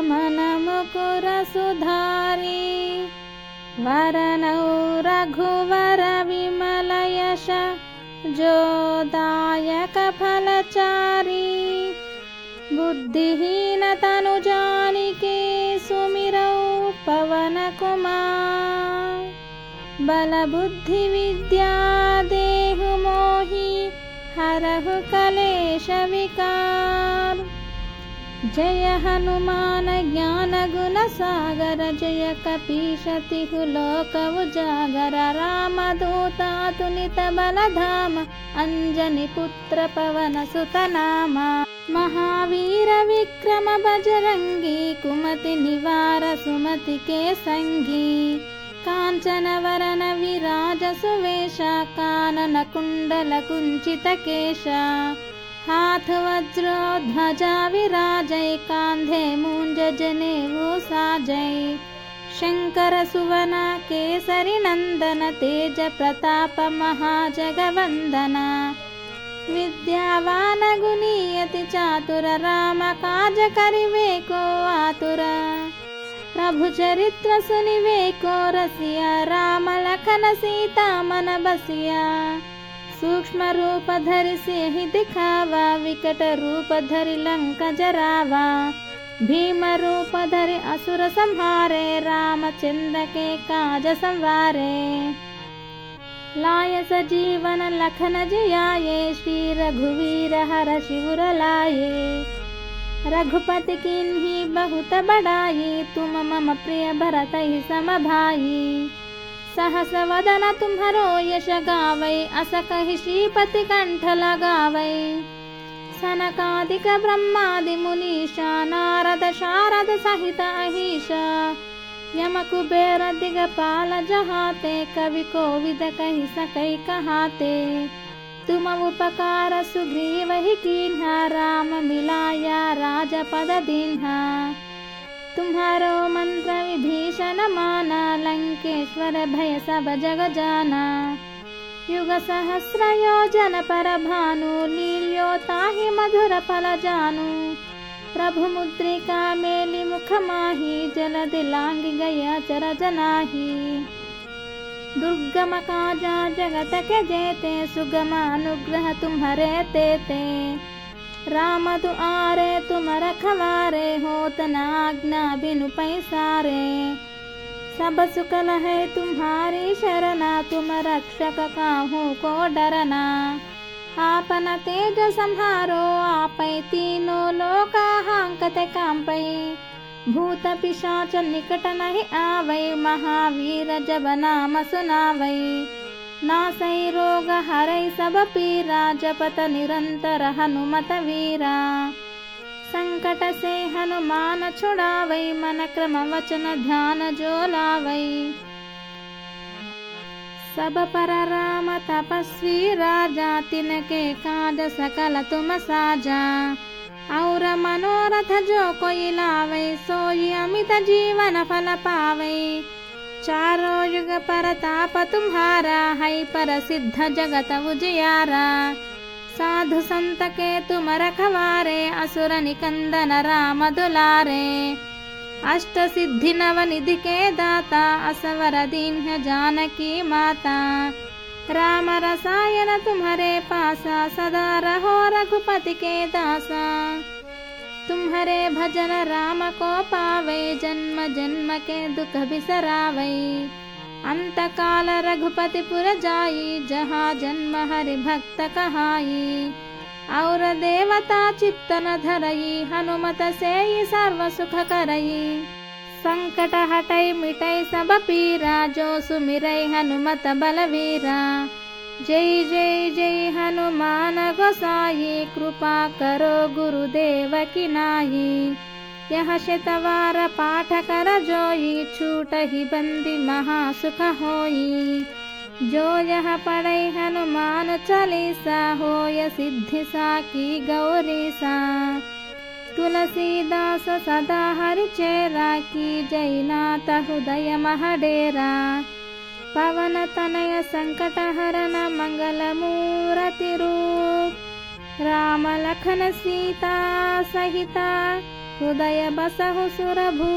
मनमुकुरसुधारी वरनौ रघुवर विमलयश जोदायकफलचारी। बुद्धिहीनतनुजानिके सुमिरौ पवनकुमार। बलबुद्धिविद्या देहु मोहि हरहु कलेशविकार जय हनुमान ज्ञानगुणसागर जय कपीशतिहु लोक उजागर रामदूतातुलित बलधाम अञ्जनि पुत्र पवन सुतनाम महावीर विक्रम बजरङ्गी कुमति निवार सुमति के सङ्गी काञ्चनवरन विराज सुवेश कानन कुण्डल कुञ्चित केश हाथ वज्रो ध्वजा विराजय कान्धे मूञ्ज जनेवो साजय शङ्कर सुवन केसरि नन्दन तेज प्रताप महाजगवन्दन विद्यावान गुणीयति चातुर राम काज करिवे को आतुर प्रभु चरित्र सुनिवे को रसिया राम लखन सीता मन बसिया सूक्ष्मरूप धरिकावा विकटरूप ध धरि लङ्क जरावा भीमरूप धरि असुर संहारे रामचन्दके काज संवारे लायस जीवन लखन जियाये श्री रघुवीर हर शिवर लाये। रघुपति किन्ही बहुत बडाये तुम मम प्रिय भरत हि समभाई सहस वदन तुम्हरो यश गावै अस कहि श्रीपति कंठ लगावै सनकादिक ब्रह्मादि मुनीषा नारद शारद सहित अहिषा। यम कुबेर दिगपाल जहाते कवि कोविद कहि सुग्रीव ही कीन्हा राम मिलाया राजपद दीन्हा तुम्हारो मंत्र विभीषण माना लंकेश्वर भय सब जग जाना युग सहस्र योजन पर भानु लील्यो ताहि मधुर फल जानु प्रभु मुद्रिका मेलि मुख माही जल दिलांग गया चर जनाही दुर्गम काजा जगत के जेते सुगम अनुग्रह तुम्हारे तेते राम दुआरे तुम रखवारे होत न आज्ञा बिनु पैसारे सब सुकल है तुम्हारी शरणा तुम रक्षक काहू को डरना आपन तेज संहारो आपै तीनों लोका हांकते कांपै भूत पिशाच निकट नहीं आवै महावीर जब नाम सुनावै नासै रोग हरै सब पीरा जपत निरंतर हनुमत वीरा संकट से हनुमान छुड़ावै मन क्रम वचन ध्यान जो लावै सब पर राम तपस्वी राजा तिनके काज सकल तुम साजा और मनोरथ जो कोई लावे सोई अमित जीवन फल पावे चारों युग पर ताप तुम्हारा है पर सिद्ध जगत उजियारा साधु संत के तुम रखवारे असुर निकंदन राम दुलारे अष्ट सिद्धि नव निधि के दाता असवर दीन जानकी माता राम रसायन तुम्हारे पासा सदा रहो रघुपति के दासा तुम्हारे भजन राम को पावे जन्म जन्म के दुख बिसरावे अंत काल रघुपति पुर जाई जहाँ जन्म हरि भक्त कहाई और देवता चित्तन धरई हनुमत से ही सर्व सुख करई संकट हटई मिटई सब पीरा जो सुमिरै हनुमत बलवीरा जय जय जय हनुमान गोसाई कृपा करो गुरुदेव की नाही यह शतवार पाठ कर जोई छूट ही बंदी महासुख होई। जो यह पढ़ै हनुमान चालीसा होय सिद्धि साकी गौरी सा तुलसीदास सदा हरि चेरा की जयनाथ हृदय महडेरा पवन तनय संकट हरन मंगल मूरति रूप राम लखन सीता सहिता हृदय बसहु सुरभू